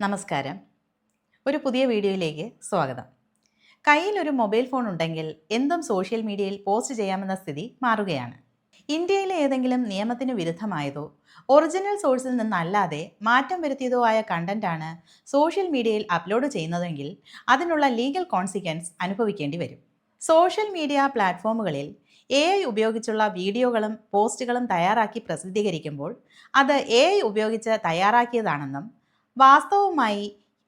നമസ്കാരം. ഒരു പുതിയ വീഡിയോയിലേക്ക് സ്വാഗതം. കയ്യിൽ ഒരു മൊബൈൽ ഫോൺ ഉണ്ടെങ്കിൽ എന്തും സോഷ്യൽ മീഡിയയിൽ പോസ്റ്റ് ചെയ്യാമെന്ന സ്ഥിതി മാറുകയാണ്. ഇന്ത്യയിലെ ഏതെങ്കിലും നിയമത്തിന് വിരുദ്ധമായതോ ഒറിജിനൽ സോഴ്സിൽ നിന്നല്ലാതെ മാറ്റം വരുത്തിയതോ ആയ കണ്ടന്റാണ് സോഷ്യൽ മീഡിയയിൽ അപ്ലോഡ് ചെയ്യുന്നതെങ്കിൽ അതിനുള്ള ലീഗൽ കോൺസിക്വൻസ് അനുഭവിക്കേണ്ടി വരും. സോഷ്യൽ മീഡിയ പ്ലാറ്റ്ഫോമുകളിൽ എ ഐ ഉപയോഗിച്ചുള്ള വീഡിയോകളും പോസ്റ്റുകളും തയ്യാറാക്കി പ്രസിദ്ധീകരിക്കുമ്പോൾ അത് എ ഐ ഉപയോഗിച്ച് തയ്യാറാക്കിയതാണെന്നും വാസ്തവവുമായി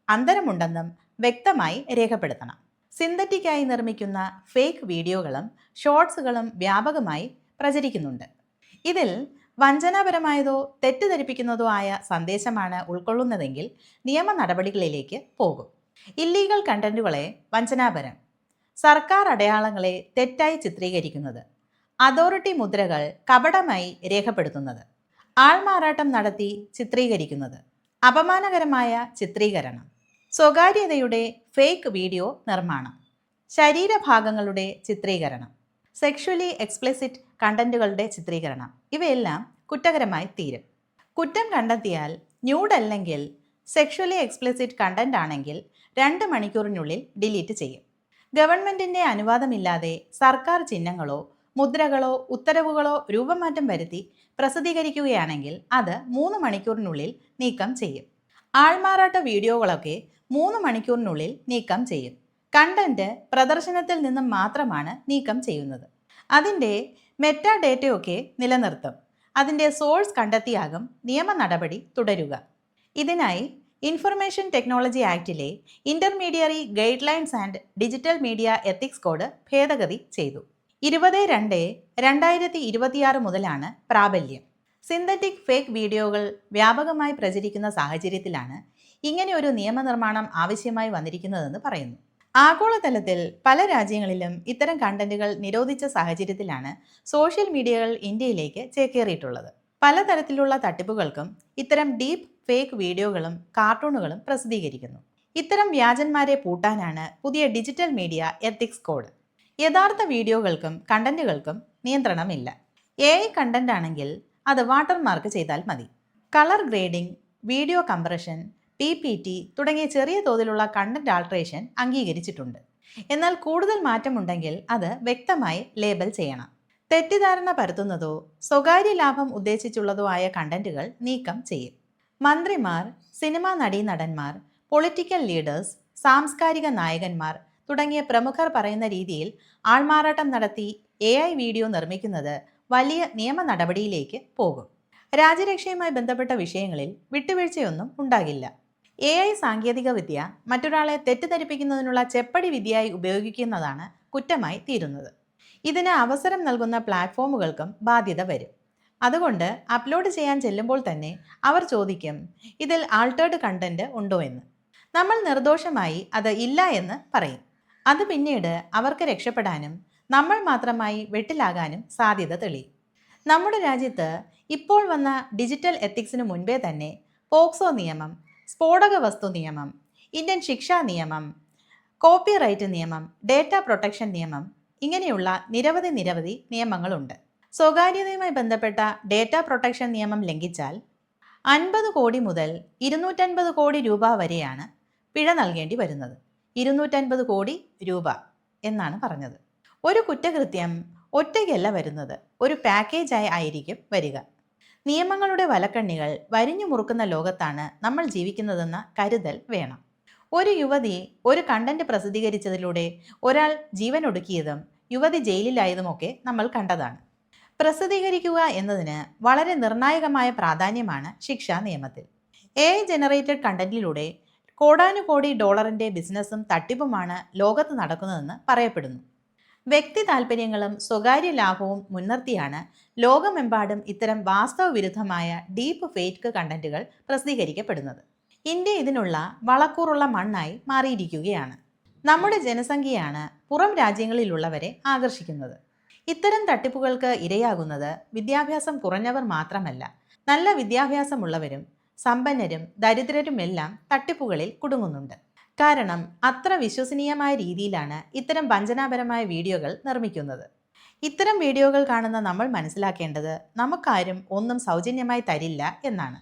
അന്തരമുണ്ടെന്നും വ്യക്തമായി രേഖപ്പെടുത്തണം. സിന്തറ്റിക്കായി നിർമ്മിക്കുന്ന ഫേക്ക് വീഡിയോകളും ഷോർട്സുകളും വ്യാപകമായി പ്രചരിക്കുന്നുണ്ട്. ഇതിൽ വഞ്ചനാപരമായതോ തെറ്റിദ്ധരിപ്പിക്കുന്നതോ ആയ സന്ദേശമാണ് ഉൾക്കൊള്ളുന്നതെങ്കിൽ നിയമ നടപടികളിലേക്ക് പോകും. ഇല്ലീഗൽ കണ്ടന്റുകളെ വഞ്ചനാപരം സർക്കാർ അടയാളങ്ങളെ തെറ്റായി ചിത്രീകരിക്കുന്നത് അതോറിറ്റി മുദ്രകൾ കപടമായി രേഖപ്പെടുത്തുന്നത് ആൾമാറാട്ടം നടത്തി ചിത്രീകരിക്കുന്നത് അപമാനകരമായ ചിത്രീകരണം. സ്വകാര്യതയുടെ ഫേക്ക് വീഡിയോ നിർമ്മാണം. ശരീരഭാഗങ്ങളുടെ ചിത്രീകരണം. സെക്ഷുവലി എക്സ്പ്ലിസിറ്റ് കണ്ടന്റുകളുടെ ചിത്രീകരണം. ഇവയെല്ലാം കുറ്റകരമായി തീരും. കുറ്റം കണ്ടെത്തിയാൽ ന്യൂഡ് അല്ലെങ്കിൽ സെക്ഷുവലി എക്സ്പ്ലിസിറ്റ് കണ്ടന്റ് ആണെങ്കിൽ രണ്ട് മണിക്കൂറിനുള്ളിൽ ഡിലീറ്റ് ചെയ്യും. ഗവൺമെന്റിന്റെ അനുവാദമില്ലാതെ സർക്കാർ ചിഹ്നങ്ങളോ മുദ്രകളോ ഉത്തരവുകളോ രൂപമാറ്റം വരുത്തി പ്രസിദ്ധീകരിക്കുകയാണെങ്കിൽ അത് മൂന്ന് മണിക്കൂറിനുള്ളിൽ നീക്കം ചെയ്യും. ആൾമാറാട്ട വീഡിയോകളൊക്കെ മൂന്ന് മണിക്കൂറിനുള്ളിൽ നീക്കം ചെയ്യും. കണ്ടന്റ് പ്രദർശനത്തിൽ നിന്നും മാത്രമാണ് നീക്കം ചെയ്യുന്നത്. അതിന്റെ മെറ്റാ ഡേറ്റയൊക്കെ നിലനിർത്തും. അതിന്റെ സോഴ്സ് കണ്ടെത്തിയാകും നിയമ നടപടി തുടരുക. ഇതിനായി information technology ആക്ടിലെ intermediary guidelines and digital media ethics code ഭേദഗതി ചെയ്തു. ഇരുപത് രണ്ട് രണ്ടായിരത്തി ഇരുപത്തിയാറ് മുതലാണ് പ്രാബല്യം. സിന്തറ്റിക് ഫേക്ക് വീഡിയോകൾ വ്യാപകമായി പ്രചരിക്കുന്ന സാഹചര്യത്തിലാണ് ഇങ്ങനെ ഒരു നിയമനിർമ്മാണം ആവശ്യമായി വന്നിരിക്കുന്നതെന്ന് പറയുന്നു. ആഗോളതലത്തിൽ പല രാജ്യങ്ങളിലും ഇത്തരം കണ്ടന്റുകൾ നിരോധിച്ച സാഹചര്യത്തിലാണ് സോഷ്യൽ മീഡിയകൾ ഇന്ത്യയിലേക്ക് ചേക്കേറിയിട്ടുള്ളത്. പലതരത്തിലുള്ള തട്ടിപ്പുകൾക്കും ഇത്തരം ഡീപ്പ് ഫേക്ക് വീഡിയോകളും കാർട്ടൂണുകളും പ്രസിദ്ധീകരിക്കുന്നു. ഇത്തരം വ്യാജന്മാരെ പൂട്ടാനാണ് പുതിയ ഡിജിറ്റൽ മീഡിയ എത്തിക്സ് കോഡ് യഥാർത്ഥ വീഡിയോകൾക്കും കണ്ടന്റുകൾക്കും നിയന്ത്രണമില്ല. എ ഐ കണ്ടന്റ് ആണെങ്കിൽ അത് വാട്ടർമാർക്ക് ചെയ്താൽ മതി. Colour grading video compression P P T തുടങ്ങിയ ചെറിയ തോതിലുള്ള കണ്ടന്റ് ആൾട്രേഷൻ അംഗീകരിച്ചിട്ടുണ്ട്. എന്നാൽ കൂടുതൽ മാറ്റമുണ്ടെങ്കിൽ അത് വ്യക്തമായി ലേബൽ ചെയ്യണം. തെറ്റിദ്ധാരണ പരത്തുന്നതോ സ്വകാര്യ ലാഭം ഉദ്ദേശിച്ചുള്ളതോ ആയ കണ്ടന്റുകൾ നീക്കം ചെയ്യും. മന്ത്രിമാർ സിനിമാ നടീനടന്മാർ പൊളിറ്റിക്കൽ ലീഡേഴ്സ് സാംസ്കാരിക നായകന്മാർ തുടങ്ങിയ പ്രമുഖർ പറയുന്ന രീതിയിൽ ആൾമാറാട്ടം നടത്തി എ ഐ വീഡിയോ നിർമ്മിക്കുന്നത് വലിയ നിയമ നടപടിയിലേക്ക് പോകും. രാജ്യരക്ഷയുമായി ബന്ധപ്പെട്ട വിഷയങ്ങളിൽ വിട്ടുവീഴ്ചയൊന്നും ഉണ്ടാകില്ല. എ ഐ സാങ്കേതിക വിദ്യ മറ്റൊരാളെ തെറ്റിദ്ധരിപ്പിക്കുന്നതിനുള്ള ചെപ്പടി വിദ്യയായി ഉപയോഗിക്കുന്നതാണ് കുറ്റമായി തീരുന്നത്. ഇതിന് അവസരം നൽകുന്ന പ്ലാറ്റ്ഫോമുകൾക്കും ബാധ്യത വരും. അതുകൊണ്ട് അപ്ലോഡ് ചെയ്യാൻ ചെല്ലുമ്പോൾ തന്നെ അവർ ചോദിക്കും ഇതിൽ ആൾട്ടേർഡ് കണ്ടന്റ് ഉണ്ടോ എന്ന്? നമ്മൾ നിർദോഷമായി അത് ഇല്ല എന്ന് പറയും. അത് പിന്നീട് അവർക്ക് രക്ഷപ്പെടാനും നമ്മൾ മാത്രമായി വെട്ടിലാകാനും സാധ്യത തെളി. നമ്മുടെ രാജ്യത്ത് ഇപ്പോൾ വന്ന ഡിജിറ്റൽ എത്തിക്സിന് മുൻപേ തന്നെ പോക്സോ നിയമം സ്ഫോടക വസ്തു നിയമം ഇന്ത്യൻ ശിക്ഷാ നിയമം കോപ്പിറൈറ്റ് നിയമം ഡേറ്റ പ്രൊട്ടക്ഷൻ നിയമം ഇങ്ങനെയുള്ള നിരവധി നിരവധി നിയമങ്ങളുണ്ട്. സ്വകാര്യതയുമായി ബന്ധപ്പെട്ട ഡേറ്റ പ്രൊട്ടക്ഷൻ നിയമം ലംഘിച്ചാൽ അൻപത് കോടി മുതൽ ഇരുന്നൂറ്റൻപത് കോടി രൂപ വരെയാണ് പിഴ നൽകേണ്ടി വരുന്നത്. ഇരുന്നൂറ്റൻപത് കോടി രൂപ എന്നാണ് പറഞ്ഞത്. ഒരു കുറ്റകൃത്യം ഒറ്റയ്ക്കല്ല വരുന്നത്. ഒരു പാക്കേജായി ആയിരിക്കും വരിക. നിയമങ്ങളുടെ വലക്കണ്ണികൾ വരിഞ്ഞു മുറുക്കുന്ന ലോകത്താണ് നമ്മൾ ജീവിക്കുന്നതെന്ന കരുതൽ വേണം. ഒരു യുവതി ഒരു കണ്ടന്റ് പ്രസിദ്ധീകരിച്ചതിലൂടെ ഒരാൾ ജീവൻ ഒടുക്കിയതും യുവതി ജയിലിലായതുമൊക്കെ നമ്മൾ കണ്ടതാണ്. പ്രസിദ്ധീകരിക്കുക എന്നതിന് വളരെ നിർണായകമായ പ്രാധാന്യമാണ് ശിക്ഷാ നിയമത്തിൽ. എ ജനറേറ്റഡ് കണ്ടന്റിലൂടെ കോടാനുകോടി ഡോളറിന്റെ ബിസിനസ്സും തട്ടിപ്പുമാണ് ലോകത്ത് നടക്കുന്നതെന്ന് പറയപ്പെടുന്നു. വ്യക്തി താൽപ്പര്യങ്ങളും സ്വകാര്യ ലാഭവും മുൻനിർത്തിയാണ് ലോകമെമ്പാടും ഇത്തരം വാസ്തവ വിരുദ്ധമായ ഡീപ്പ് ഫേക്ക് കണ്ടന്റുകൾ പ്രസിദ്ധീകരിക്കപ്പെടുന്നത്. ഇന്ത്യ ഇതിനുള്ള വളക്കൂറുള്ള മണ്ണായി മാറിയിരിക്കുകയാണ്. നമ്മുടെ ജനസംഖ്യയാണ് പുറം രാജ്യങ്ങളിലുള്ളവരെ ആകർഷിക്കുന്നത്. ഇത്തരം തട്ടിപ്പുകൾക്ക് ഇരയാകുന്നത് വിദ്യാഭ്യാസം കുറഞ്ഞവർ മാത്രമല്ല നല്ല വിദ്യാഭ്യാസമുള്ളവരും സമ്പന്നരും ദരിദ്രരുമെല്ലാം തട്ടിപ്പുകളിൽ കുടുങ്ങുന്നുണ്ട്. കാരണം അത്ര വിശ്വസനീയമായ രീതിയിലാണ് ഇത്തരം വഞ്ചനാപരമായ വീഡിയോകൾ നിർമ്മിക്കുന്നത്. ഇത്തരം വീഡിയോകൾ കാണുന്ന നമ്മൾ മനസ്സിലാക്കേണ്ടത് നമുക്കാരും ഒന്നും സൗജന്യമായി തരില്ല എന്നാണ്.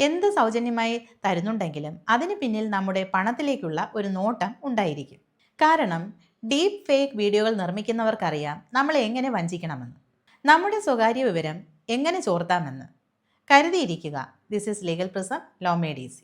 എന്ത് സൗജന്യമായി തരുന്നുണ്ടെങ്കിലും അതിന് പിന്നിൽ നമ്മുടെ പണത്തിലേക്കുള്ള ഒരു നോട്ടം ഉണ്ടായിരിക്കും. കാരണം ഡീപ്പ് ഫേക്ക് വീഡിയോകൾ നിർമ്മിക്കുന്നവർക്കറിയാം നമ്മൾ എങ്ങനെ വഞ്ചിക്കണമെന്ന്. നമ്മുടെ സ്വകാര്യ വിവരം എങ്ങനെ ചോർത്താമെന്ന്. കരുതിയിരിക്കുക. This is legal prism law made easy